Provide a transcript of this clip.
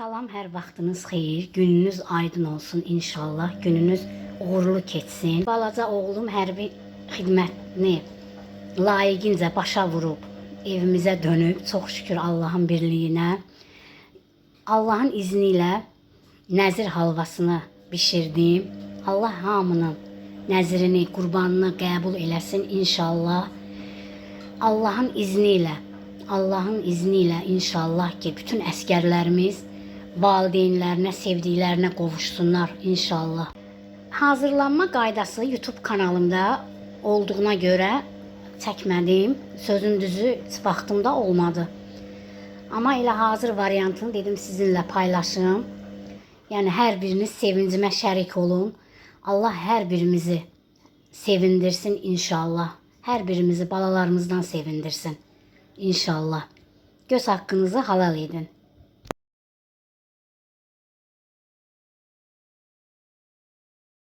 Salam, hər vaxtınız xeyir. Gününüz aydın olsun inşallah. Gününüz uğurlu keçsin. Balaca oğlum hərbi xidmətini layiqincə başa vurub evimizə dönüb. Çox şükür Allahın birliyinə. Allahın izni ilə nəzir halvasını bişirdim. Allah hamının nəzirini, qurbanını qəbul eləsin inşallah. Allah'ın izniyle, Allah'ın izniyle inşallah ki bütün əsgərlərimiz valideynlərinə, sevdiklərinə qovuşsunlar inşallah. Hazırlanma qaydası YouTube kanalımda olduğuna görə çəkmədim. Sözün düzü vaxtımda olmadı. Amma elə hazır variantını dedim sizinlə paylaşım. Yəni hər biriniz sevincimə şərik olun. Allah hər birimizi sevindirsin inşallah. Hər birimizi balalarımızdan sevindirsin inşallah. Göz haqqınızı halal edin.